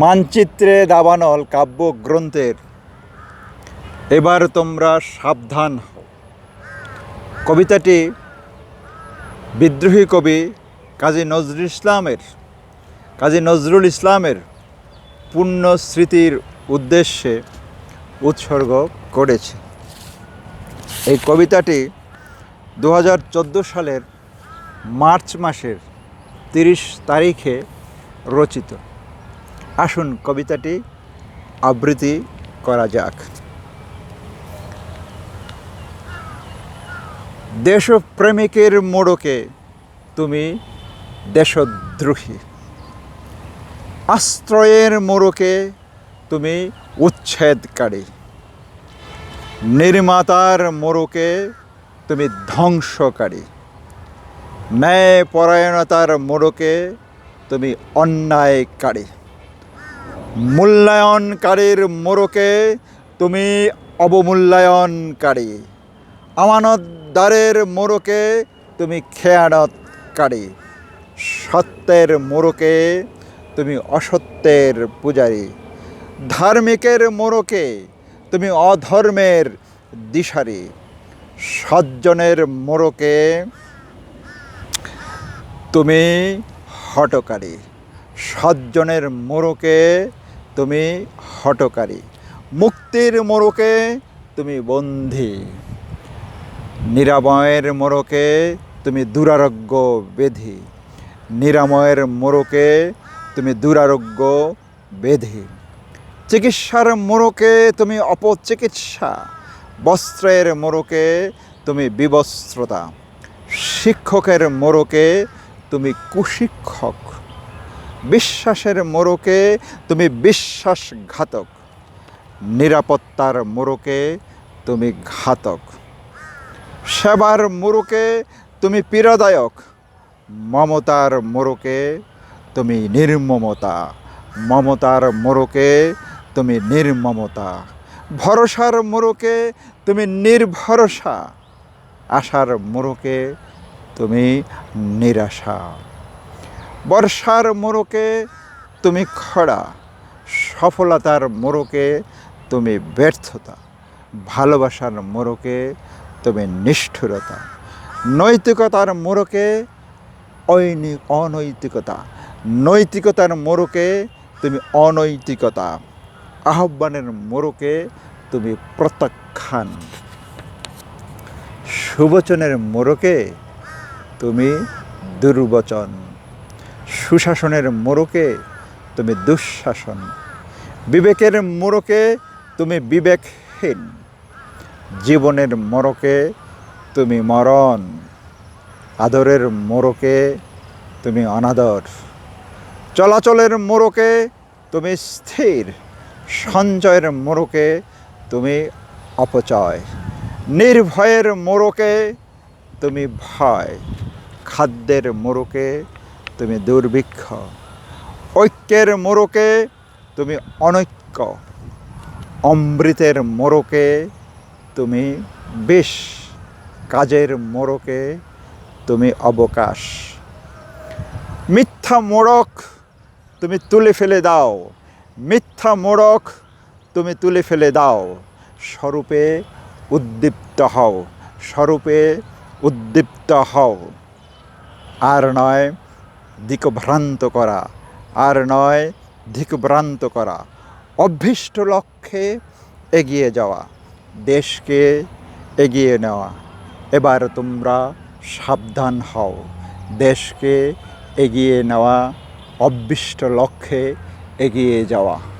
মানচিত্রে দাবানল কাব্যগ্রন্থের। এবার তোমরা সাবধান কবিতাটি বিদ্রোহী কবি কাজী নজরুল ইসলামের, কাজী নজরুল ইসলামের পূর্ণ স্মৃতির উদ্দেশ্যে উৎসর্গ করেছে। এই কবিতাটি দু হাজার চোদ্দ সালের মার্চ মাসের তিরিশ তারিখে রচিত। আসুন কবিতাটি আবৃত্তি করা যাক। দেশপ্রেমিকের মোড়কে তুমি দেশদ্রোহী। আশ্রয়ের মোড়কে তুমি উচ্ছেদকারী। নির্মাতার মোড়কে তুমি ধ্বংসকারী। ন্যায় পরায়ণতার মোড়কে তুমি অন্যায়কারী। মূল্যায়নকারীর মোড়কে তুমি অবমূল্যায়নকারী। আমানতদারের মোড়কে তুমি খেয়ানতকারী। সত্যের মোড়কে তুমি অসত্যের পূজারী। ধার্মিকের মোড়কে তুমি অধর্মের দিশারি। সজ্জনের মোড়কে তুমি হটকারী সজ্জনের মোড়কে তুমি হটকারী মুক্তির মোড়কে তুমি বন্ধী নিরাময়ের মোড়কে তুমি দুরারোগ্য বেধি। নিরাময়ের মোড়কে তুমি দুরারোগ্য বেধি। চিকিৎসার মোড়কে তুমি অপচিকিৎসা। বস্ত্রের মোড়কে তুমি বিবস্ত্রতা। শিক্ষকের মোড়কে তুমি কুশিক্ষক। বিশ্বাসের মোড়কে তুমি বিশ্বাসঘাতক। নিরাপত্তার মোড়কে তুমি ঘাতক। সেবার মোড়কে তুমি পীড়াদায়ক। মমতার মোড়কে তুমি নির্মমতা। মমতার মোড়কে তুমি নির্মমতা। ভরসার মোড়কে তুমি নির্ভরসা। আশার মোড়কে তুমি নিরাশা। বর্ষার মোড়কে তুমি খরা সফলতার মোড়কে তুমি ব্যর্থতা, ভালোবাসার মোড়কে তুমি নিষ্ঠুরতা, নৈতিকতার মোড়কে ঐনি অনৈতিকতা, নৈতিকতার মোড়কে তুমি অনৈতিকতা, আহ্বানের মোড়কে তুমি প্রত্যাখ্যান, সুবচনের মোড়কে তুমি দুর্বচন। সুশাসনের মোড়কে তুমি দুঃশাসন, বিবেকের মোড়কে তুমি বিবেকহীন, জীবনের মোড়কে তুমি মরণ, আদরের মোড়কে তুমি অনাদর, চলাচলের মোড়কে তুমি স্থির, সঞ্চয়ের মোড়কে তুমি অপচয়, নির্ভয়ের মোড়কে তুমি ভয়, খাদ্যের মোড়কে তুমি দুর্ভিক্ষ। ঐক্যের মোড়কে তুমি অনৈক্য। অমৃতের মোড়কে তুমি বিষ। কাজের মোড়কে তুমি অবকাশ। মিথ্যা মোড়ক তুমি তুলে ফেলে দাও। মিথ্যা মোড়ক তুমি তুলে ফেলে দাও। স্বরূপে উদ্দীপ্ত হও। স্বরূপে উদ্দীপ্ত হও। আর নয় দিকভ্রান্ত করা। আর নয়, দিকভ্রান্ত করা। অভীষ্ট লক্ষ্যে এগিয়ে যাওয়া। দেশকে এগিয়ে নেওয়া। এবার তোমরা সাবধান হও। দেশকে এগিয়ে নেওয়া, অভীষ্ট লক্ষ্যে এগিয়ে যাওয়া।